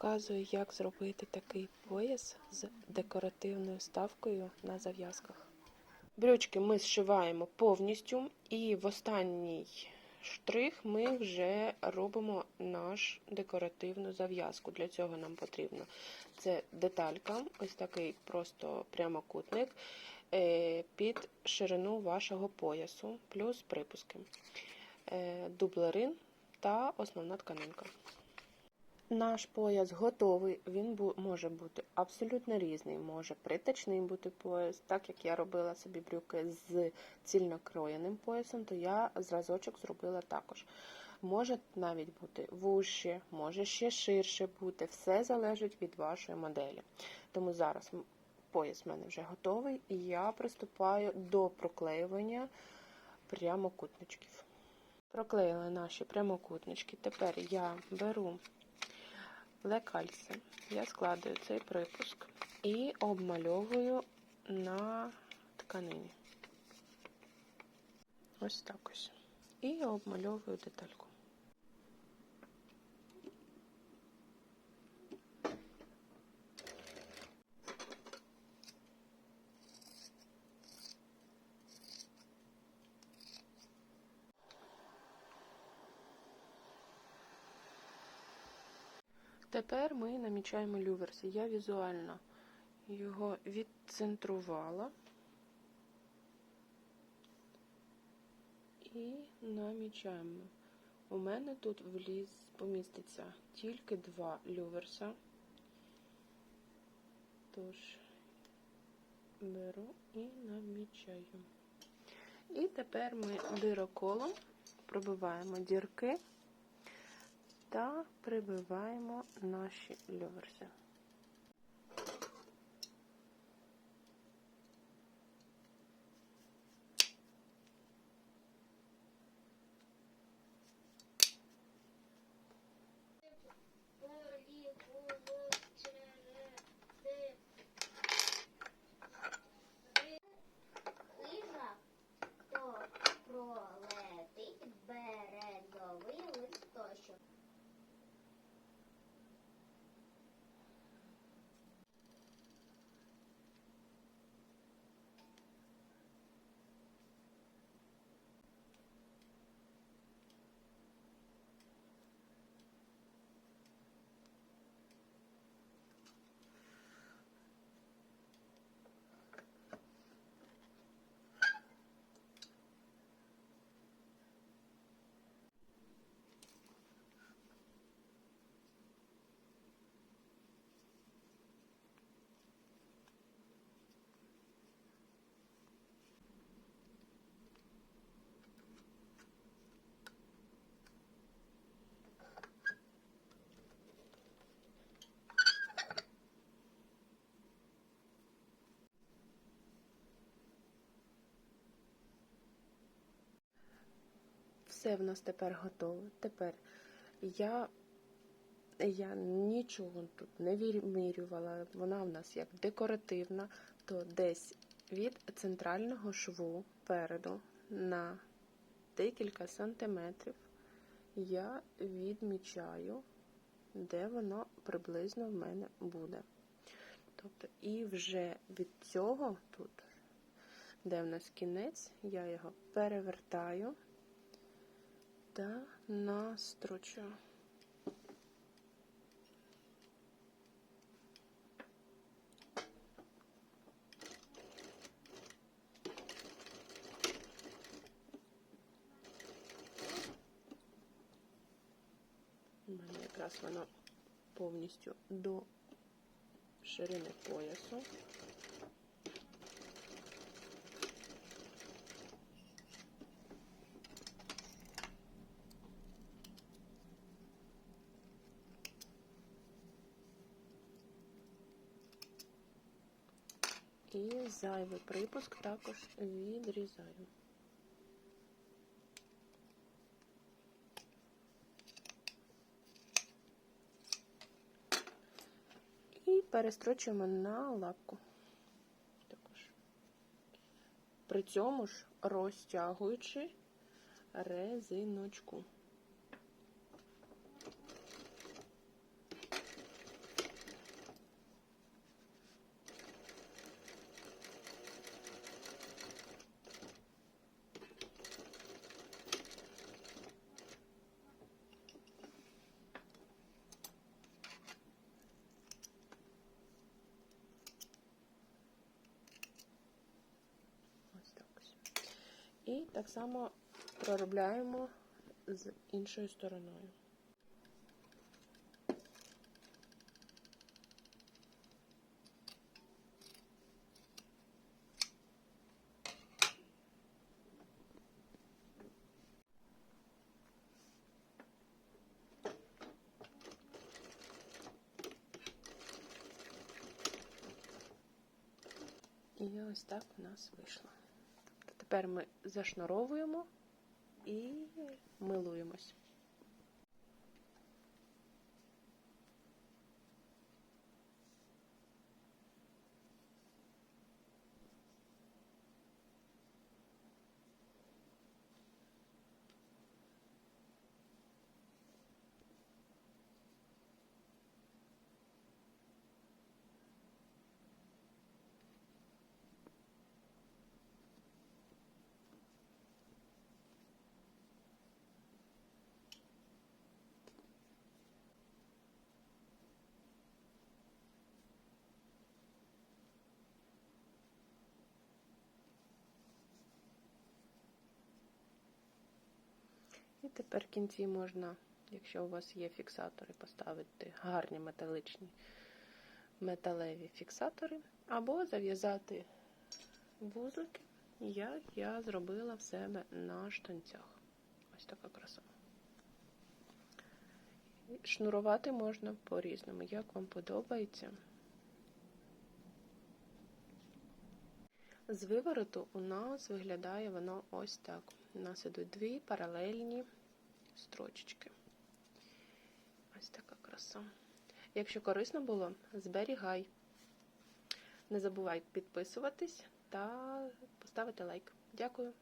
Показую, як зробити такий пояс з декоративною ставкою на зав'язках. Брючки ми зшиваємо повністю, і в останній штрих ми вже робимо наш декоративну зав'язку. Для цього нам потрібно це деталька, ось такий просто прямокутник е, під ширину вашого поясу, плюс припуски, е, дублерин та основна тканинка. Наш пояс готовий, він може бути абсолютно різний. Може притачний бути пояс. Так як я робила собі брюки з цільнокроєним поясом, то я зразочок зробила також. Може навіть бути вужче, може ще ширше бути. Все залежить від вашої моделі. Тому зараз пояс в мене вже готовий, і я приступаю до проклеювання прямокутничків. Проклеїли наші прямокутнички. Тепер я беру лекальце. Я складаю цей припуск і обмальовую на тканині. Ось так ось. І обмальовую детальку. Тепер ми намічаємо люверс. Я візуально його відцентрувала і намічаємо. У мене тут вліз поміститься тільки два люверса. Тож беру і намічаю. І тепер ми дироколом пробиваємо дірки та прибиваємо наші люверси. Все в нас тепер готове. Тепер я, я нічого тут не вимірювала. Вона в нас як декоративна, то десь від центрального шву переду на декілька сантиметрів я відмічаю, де воно приблизно в мене буде. Тобто, і вже від цього тут, де в нас кінець, я його перевертаю та настрочу. У мене якраз воно повністю до ширини поясу. І зайвий припуск також відрізаю. І перестрочуємо на лапку. Також. При цьому ж розтягуючи резиночку. І так само проробляємо з іншою стороною. І ось так у нас вийшло. Тепер ми зашнуровуємо і милуємось. І тепер в кінці можна, якщо у вас є фіксатори, поставити гарні металичні металеві фіксатори, або зав'язати вузлики, як я зробила в себе на штанцях. Ось така краса. Шнурувати можна по-різному, як вам подобається. З вивороту у нас виглядає воно ось так. У нас ідуть дві паралельні строчечки. Ось така краса. Якщо корисно було, зберігай. Не забувай підписуватись та поставити лайк. Дякую.